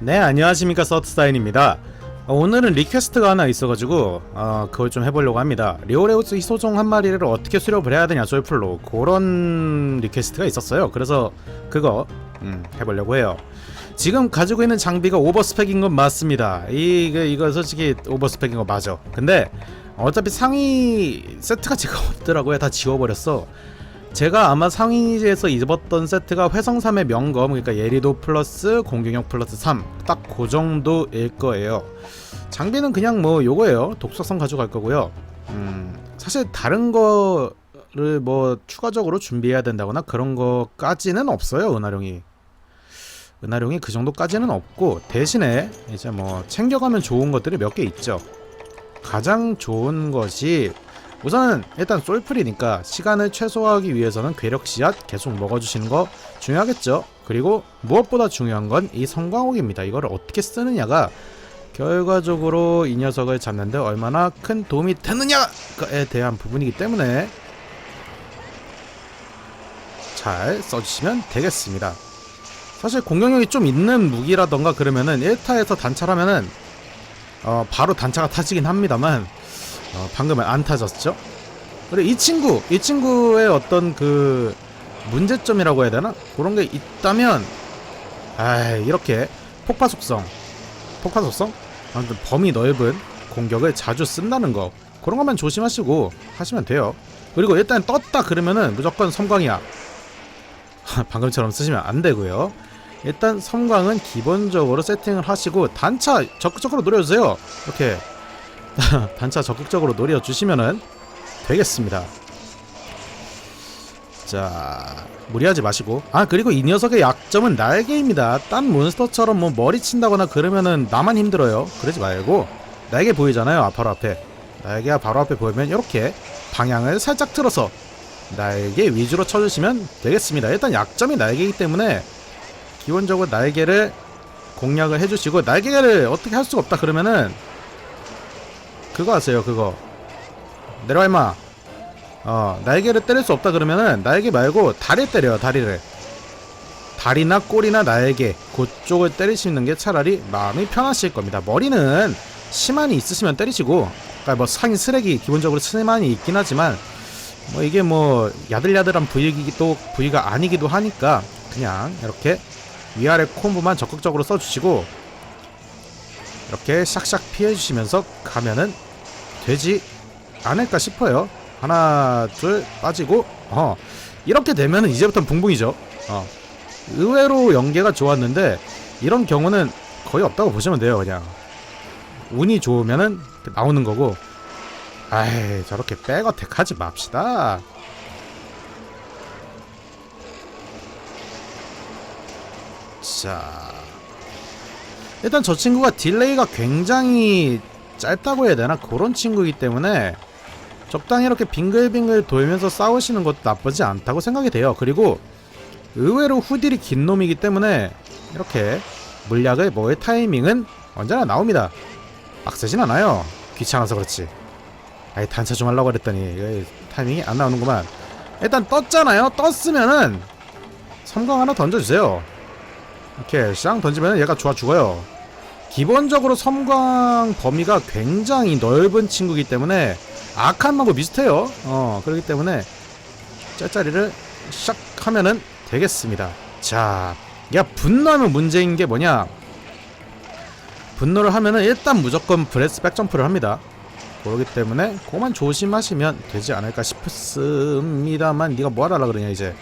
네 안녕하십니까 서트사인입니다. 어, 오늘은 리퀘스트가 하나 있어가지고 어, 그걸 좀 해보려고 합니다. 리오레우스 희소종 한 마리를 어떻게 수렵을 해야 되냐 솔플로. 그런 리퀘스트가 있었어요. 그래서 그거 음, 해보려고 해요. 지금 가지고 있는 장비가 오버스펙인 건 맞습니다. 이 거, 이거 솔직히 오버스펙인 거 맞아. 근데 어차피 상위 세트가 제가 없더라고요. 다 지워버렸어 제가 아마 상위에서 입었던 세트가 회성삼의 명검 그러니까 예리도 플러스 공격력 플러스 3 딱 그 정도일 거예요. 장비는 그냥 뭐 요거예요. 독서성 가져갈 거고요. 음 사실 다른 거를 뭐 추가적으로 준비해야 된다거나 그런 거까지는 없어요 은하룡이. 은하룡이 그 정도까지는 없고 대신에 이제 뭐 챙겨가면 좋은 것들이 몇 개 있죠. 가장 좋은 것이 우선은 일단 솔플이니까 시간을 최소화하기 위해서는 괴력 씨앗 계속 먹어주시는 거 중요하겠죠. 그리고 무엇보다 중요한 건 이 성광옥입니다. 이거를 어떻게 쓰느냐가 결과적으로 이 녀석을 잡는데 얼마나 큰 도움이 되느냐에 대한 부분이기 때문에 잘 써주시면 되겠습니다. 사실 공격력이 좀 있는 무기라던가 그러면은 1타에서 단차라면은 어, 바로 단차가 타지긴 합니다만 어, 방금은 안 타졌죠? 그리고 이 친구, 이 친구의 어떤 그 문제점이라고 해야 되나? 그런 게 있다면, 아 이렇게 폭파 속성, 폭파 속성? 아무튼 범위 넓은 공격을 자주 쓴다는 거 그런 것만 조심하시고 하시면 돼요. 그리고 일단 떴다 그러면은 무조건 섬광이야. 방금처럼 쓰시면 안 되고요. 일단 섬광은 기본적으로 세팅을 하시고 단차 적극적으로 노려주세요. 이렇게 단차 적극적으로 노려주시면은 되겠습니다. 자, 무리하지 마시고. 아, 그리고 이 녀석의 약점은 날개입니다. 딴 몬스터처럼 뭐 머리 친다거나 그러면은 나만 힘들어요. 그러지 말고 날개 보이잖아요. 아, 바로 앞에. 날개가 바로 앞에 보이면 이렇게 방향을 살짝 틀어서 날개 위주로 쳐주시면 되겠습니다. 일단 약점이 날개이기 때문에 기본적으로 날개를 공략을 해주시고 날개를 어떻게 할 수가 없다 그러면은 그거 하세요 그거. 내려와 임마. 어 날개를 때릴 수 없다 그러면은 날개 말고 다리 때려요 다리를. 다리나 꼬리나 날개 그쪽을 때리시는 게 차라리 마음이 편하실 겁니다. 머리는 심한이 있으시면 때리시고 그러니까 뭐 상이 쓰레기 기본적으로 스만이 있긴 하지만 뭐 이게 뭐 야들야들한 부위기도 부위가 아니기도 하니까 그냥 이렇게 위아래 콤보만 적극적으로 써주시고 이렇게 샥샥 피해주시면서 가면은 되지 않을까 싶어요. 하나 둘 빠지고 어 이렇게 되면은 이제부터는 붕붕이죠. 어 의외로 연계가 좋았는데 이런 경우는 거의 없다고 보시면 돼요. 그냥 운이 좋으면은 나오는 거고. 아이 저렇게 백어택 하지 맙시다. 자 일단 저 친구가 딜레이가 굉장히 짧다고 해야 되나 그런 친구이기 때문에 적당히 이렇게 빙글빙글 돌면서 싸우시는 것도 나쁘지 않다고 생각이 돼요. 그리고 의외로 후딜이 긴 놈이기 때문에 이렇게 물약을 먹을 타이밍은 언제나 나옵니다. 빡세진 않아요. 귀찮아서 그렇지. 아이 단차 좀 하려고 그랬더니 타이밍이 안 나오는구만. 일단 떴잖아요. 떴으면은 섬광 하나 던져주세요. 이렇게 쌍 던지면 얘가 좋아 죽어요. 기본적으로 섬광 범위가 굉장히 넓은 친구이기 때문에 악한 마고 비슷해요. 어 그렇기 때문에 짤짜리를 샥 하면은 되겠습니다. 자, 야 분노하면 문제인 게 뭐냐? 분노를 하면은 일단 무조건 브레스 백점프를 합니다. 그렇기 때문에 그만 조심하시면 되지 않을까 싶습니다만 네가 뭐 하라 그러냐 이제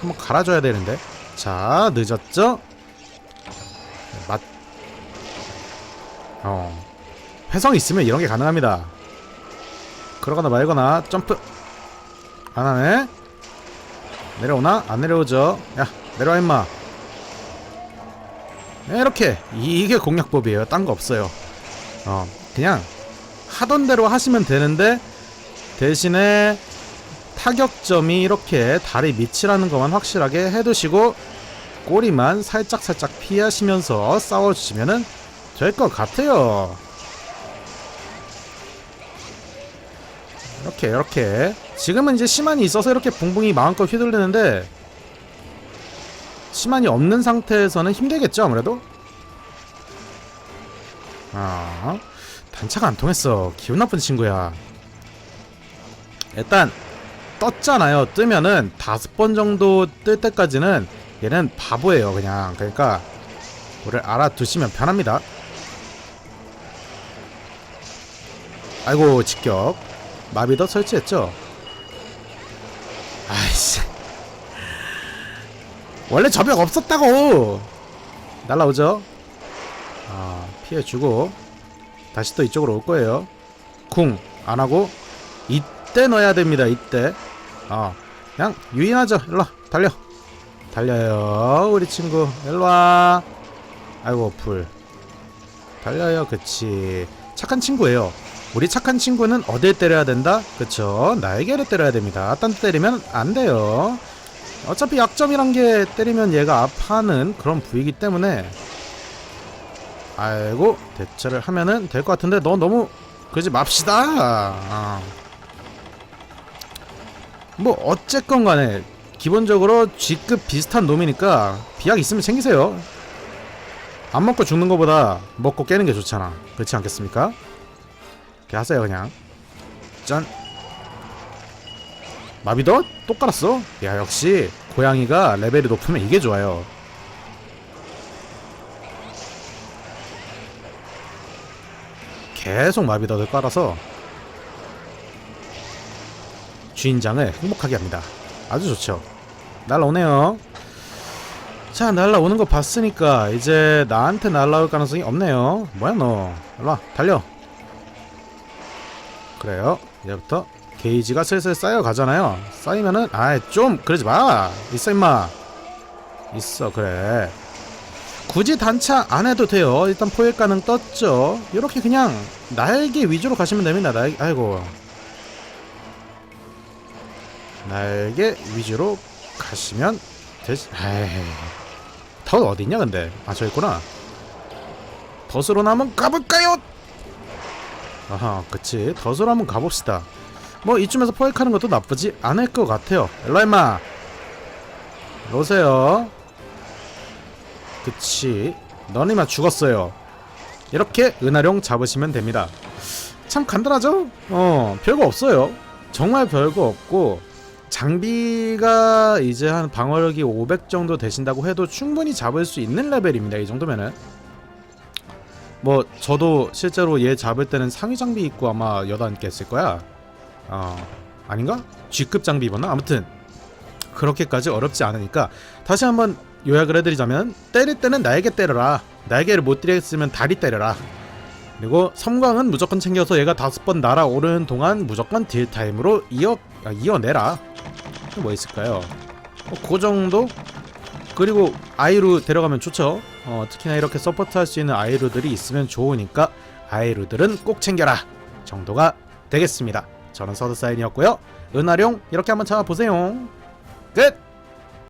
한번 갈아줘야 되는데 자 늦었죠? 맛. 어. 회성 있으면 이런 게 가능합니다. 그러거나 말거나 점프 안 하네. 내려오나? 안 내려오죠. 야 내려와 임마. 네, 이렇게 이게 공략법이에요. 딴 거 없어요. 어 그냥 하던 대로 하시면 되는데 대신에 타격점이 이렇게 다리 밑이라는 것만 확실하게 해두시고 꼬리만 살짝살짝 피하시면서 싸워주시면은 될 것 같아요. 이렇게 이렇게 지금은 이제 시만이 있어서 이렇게 붕붕이 마음껏 휘둘리는데 시만이 없는 상태에서는 힘들겠죠 아무래도 어? 단차가 안 통했어. 기분 나쁜 친구야. 일단 떴잖아요. 뜨면은 다섯 번 정도 뜰 때까지는 얘는 바보예요. 그냥 그러니까 우리를 알아두시면 편합니다. 아이고 직격 마비더 설치했죠. 아이씨 원래 저벽 없었다고 날라오죠. 아 피해주고 다시 또 이쪽으로 올 거예요. 쿵 안 하고 이때 넣어야 됩니다. 이때 어 그냥 유인하죠. 일로 와, 달려 달려요 우리 친구 일로 와. 아이고 불 달려요. 그치 착한 친구예요. 우리 착한 친구는 어딜 때려야 된다? 그쵸 날개를 때려야 됩니다. 딴 데 때리면 안 돼요. 어차피 약점이란 게 때리면 얘가 아파하는 그런 부위이기 때문에 아이고 대처를 하면은 될 것 같은데 너 너무 그러지 맙시다. 아. 뭐 어쨌건 간에 기본적으로 G급 비슷한 놈이니까 비약 있으면 챙기세요. 안 먹고 죽는 것보다 먹고 깨는 게 좋잖아. 그렇지 않겠습니까? 이렇게 하세요 그냥. 짠. 마비도 또 깔았어. 야 역시 고양이가 레벨이 높으면 이게 좋아요. 계속 마비더를 깔아서 주인장을 행복하게 합니다. 아주 좋죠. 날라오네요. 자 날라오는 거 봤으니까 이제 나한테 날라올 가능성이 없네요. 뭐야 너? 일로와 달려. 그래요. 이제부터 게이지가 슬슬 쌓여 가잖아요. 쌓이면은 아이 좀 그러지 마. 있어 임마. 있어 그래. 굳이 단차 안 해도 돼요. 일단 포획 가능 떴죠. 이렇게 그냥 날개 위주로 가시면 됩니다. 날 아이고 날개 위주로 가시면 되지. 에이 덧 어딨냐 근데 아 저 있구나. 덫으로 한번 가볼까요? 아하 그치 덫으로 한번 가봅시다. 뭐 이쯤에서 포획하는 것도 나쁘지 않을 것 같아요. 일로 임마. 오세요. 그치 너네만 죽었어요 이렇게 은하룡 잡으시면 됩니다 참 간단하죠? 어 별거 없어요 정말 별거 없고 장비가 이제 한 방어력이 500 정도 되신다고 해도 충분히 잡을 수 있는 레벨입니다 이 정도면은 뭐 저도 실제로 얘 잡을 때는 상위 장비 입고 아마 함께 했을 거야 어 아닌가? G급 장비 입었나? 아무튼 그렇게까지 어렵지 않으니까 다시 한번 요약을 해드리자면 때릴 때는 날개 때려라 날개를 못 때렸으면 다리 때려라 그리고 섬광은 무조건 챙겨서 얘가 다섯 번 날아오르는 동안 무조건 딜 타임으로 이어 아, 이어내라 또뭐 있을까요? 어, 그 정도 그리고 아이루 데려가면 좋죠 어, 특히나 이렇게 서포트 할 수 있는 아이루들이 있으면 좋으니까 아이루들은 꼭 챙겨라 정도가 되겠습니다. 저는 서드사인이었고요. 은하룡 이렇게 한번 찾아보세요. 끝